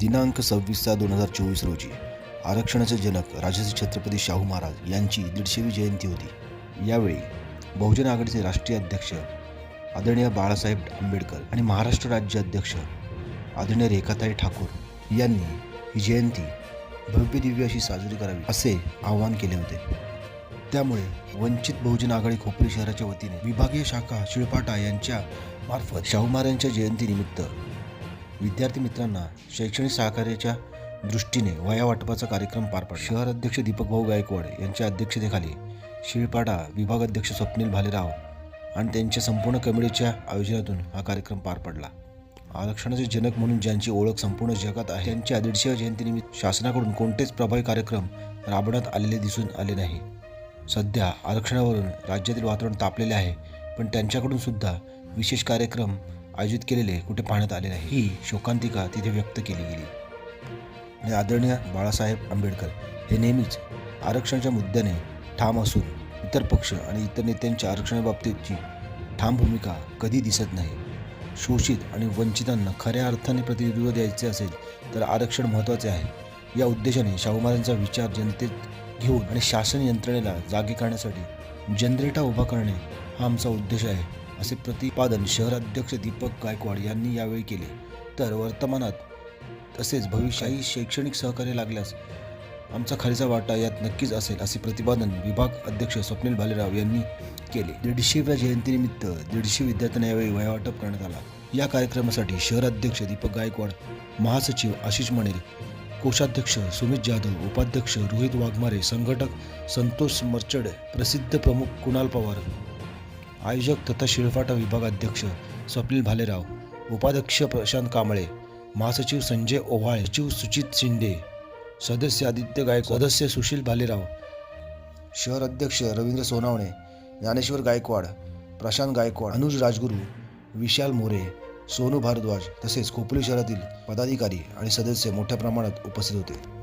दिनांक सव्वीस सहा दोन हजार चोवीस रोजी आरक्षणाचे जनक राजश्री छत्रपती शाहू महाराज यांची दीडशेवी जयंती होती. यावेळी बहुजन आघाडीचे राष्ट्रीय अध्यक्ष आदरणीय बाळासाहेब आंबेडकर आणि महाराष्ट्र राज्य अध्यक्ष आदरणीय रेखाताई ठाकूर यांनी ही जयंती भव्य दिव्य अशी साजरी करावी असे आवाहन केले होते. त्यामुळे वंचित बहुजन आघाडी खोपरी शहराच्या वतीने विभागीय शाखा शिळपाटा यांच्या मार्फत शाहू महाराजांच्या जयंतीनिमित्त विद्यार्थी मित्रांना शैक्षणिक सहकार्याच्या दृष्टीने वया वाटपाचा कार्यक्रम पार पडला. शहर अध्यक्ष दीपक भाऊ गायकवाड यांच्या अध्यक्षतेखाली शिळपाडा विभाग अध्यक्ष स्वप्नील भालेराव आणि त्यांच्या संपूर्ण कमिटीच्या आयोजनातून हा कार्यक्रम पार पडला. आरक्षणाचे जनक म्हणून ज्यांची ओळख संपूर्ण जगात आहे त्यांच्या दीडशेव्या जयंतीनिमित्त शासनाकडून कोणतेच प्रभावी कार्यक्रम राबवण्यात आलेले दिसून आले नाही. सध्या आरक्षणावरून राज्यातील वातावरण तापलेले आहे पण त्यांच्याकडून सुद्धा विशेष कार्यक्रम आयोजित केलेले कुठे पाहण्यात आले नाही. ही शोकांतिका तिथे व्यक्त केली गेली. आणि आदरणीय बाळासाहेब आंबेडकर हे नेहमीच आरक्षणाच्या मुद्द्याने ठाम असून इतर पक्ष आणि इतर नेत्यांच्या आरक्षणाबाबतीतची ठाम भूमिका कधी दिसत नाही. शोषित आणि वंचितांना खऱ्या अर्थाने प्रतिनिधित्व द्यायचे असेल तर आरक्षण महत्त्वाचे आहे. या उद्देशाने शाहू महाराजांचा विचार जनतेत घेऊन आणि शासन यंत्रणेला जागे करण्यासाठी जनरेटा उभा करणे हा आमचा उद्देश आहे. असे प्रतिपादन शहराध्यक्ष दीपक गायकवाड यांनी यावेळी केले. तर वर्तमानात तसेच भविष्याही शैक्षणिक सहकार्य लागल्यास आमचा खरेचा वाटा यात नक्कीच असेल असे प्रतिपादन विभाग अध्यक्ष स्वप्नील भालेराव यांनी केले. दीडशेव्या जयंतीनिमित्त दीडशे विद्यार्थ्यांना यावेळी वयावाटप करण्यात आला. या कार्यक्रमासाठी शहराध्यक्ष दीपक गायकवाड महासचिव आशिष मणेर कोषाध्यक्ष सुमित जाधव उपाध्यक्ष रोहित वाघमारे संघटक संतोष मर्चड प्रसिद्ध प्रमुख कुणाल पवार आयोजक तथा शिळफाटा विभाग अध्यक्ष स्वप्नील भालेराव उपाध्यक्ष प्रशांत कांबळे महासचिव संजय ओव्हाळे सचिव सुचित शिंदे सदस्य आदित्य गायकवाड सदस्य सुशील भालेराव शहर अध्यक्ष रवींद्र सोनावणे ज्ञानेश्वर गायकवाड प्रशांत गायकवाड अनुज राजगुरू विशाल मोरे सोनू भारद्वाज तसेच खोपोली शहरातील पदाधिकारी आणि सदस्य मोठ्या प्रमाणात उपस्थित होते.